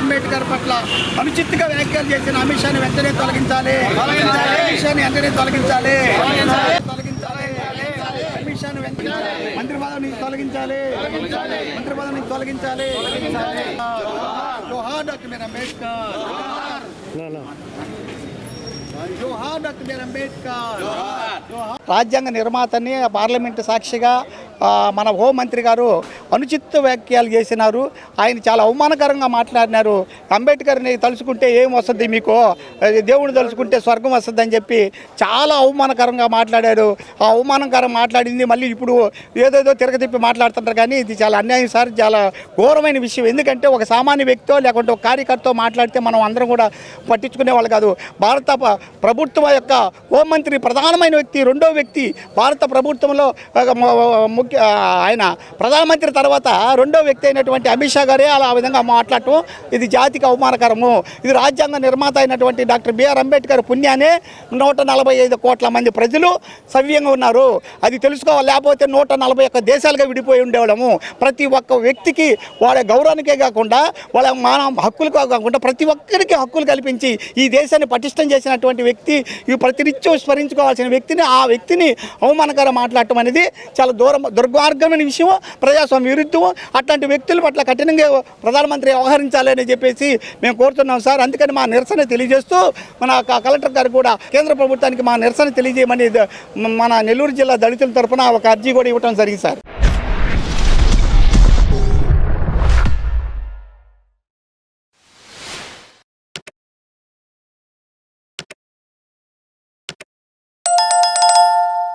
అంబేద్కర్ పట్ల అనుచిత్తుగా వ్యాఖ్యలు చేసిన అమిత్ షాని వెంటనే తొలగించాలి. అమిత్ షాని వెంటనే తొలగించాలి. తొలగించాలి. అమిత్ షాని వెంటనే మంత్రి పదవి నుంచి తొలగించాలి. మంత్రి పదవి నుంచి తొలగించాలి. జోహార్ డాక్టర్ అంబేద్కర్. జోహార్ డాక్టర్ బిఆర్ అంబేద్కర్. రాజ్యాంగ నిర్మాతని పార్లమెంటు సాక్షిగా మన హోంమంత్రి గారు అనుచిత వ్యాఖ్యలు చేసినారు. ఆయన చాలా అవమానకరంగా మాట్లాడినారు. అంబేద్కర్ని తలుచుకుంటే ఏం వస్తుంది మీకు? దేవుడిని తలుచుకుంటే స్వర్గం వస్తుంది అని చెప్పి చాలా అవమానకరంగా మాట్లాడారు ఆ అవమానకరం మాట్లాడింది మళ్ళీ ఇప్పుడు ఏదేదో తిరగతిప్పి మాట్లాడుతుంటారు కానీ ఇది చాలా అన్యాయం సార్. చాలా ఘోరమైన విషయం. ఎందుకంటే ఒక సామాన్య వ్యక్తితో లేకుంటే ఒక కార్యకర్తతో మాట్లాడితే మనం అందరం కూడా పట్టించుకునే వాళ్ళు కాదు. భారత ప్రభుత్వం యొక్క హోంమంత్రి ప్రధానమైన వ్యక్తి రెండో వ్యక్తి భారత ప్రభుత్వంలో ఒక ముఖ్య ఆయన ప్రధానమంత్రి తర్వాత రెండో వ్యక్తి అయినటువంటి అమిత్ షా గారే అలా ఆ విధంగా మాట్లాడటం ఇది జాతికి అవమానకరము. ఇది రాజ్యాంగ నిర్మాత అయినటువంటి డాక్టర్ బిఆర్ అంబేద్కర్ పుణ్యానే నూట నలభై ఐదు కోట్ల మంది ప్రజలు సవ్యంగా ఉన్నారు. అది తెలుసుకోవాలి. లేకపోతే నూట నలభై ఒక్క దేశాలుగా విడిపోయి ఉండేవాళ్ళము. ప్రతి ఒక్క వ్యక్తికి వాళ్ళ గౌరవానికే కాకుండా వాళ్ళ మానవ హక్కులకు కాకుండా ప్రతి ఒక్కరికి హక్కులు కల్పించి ఈ దేశాన్ని పటిష్టం చేసినటువంటి వ్యక్తి ఈ ప్రతినిత్యం స్మరించుకోవాల్సిన వ్యక్తిని ఆ వ్యక్తిని అవమానకరం మాట్లాడటం అనేది చాలా దూరం దుర్మార్గమైన విషయము ప్రజాస్వామ్య విరుద్ధం అట్లాంటి వ్యక్తుల పట్ల కఠినంగా ప్రధానమంత్రి వ్యవహరించాలని చెప్పేసి మేము కోరుతున్నాం సార్. అందుకని మా నిరసన తెలియజేస్తూ మన కలెక్టర్ గారు కూడా కేంద్ర ప్రభుత్వానికి మా నిరసన తెలియజేయమని మన నెల్లూరు జిల్లా దళితుల తరఫున ఒక అర్జీ కూడా ఇవ్వడం జరిగింది సార్.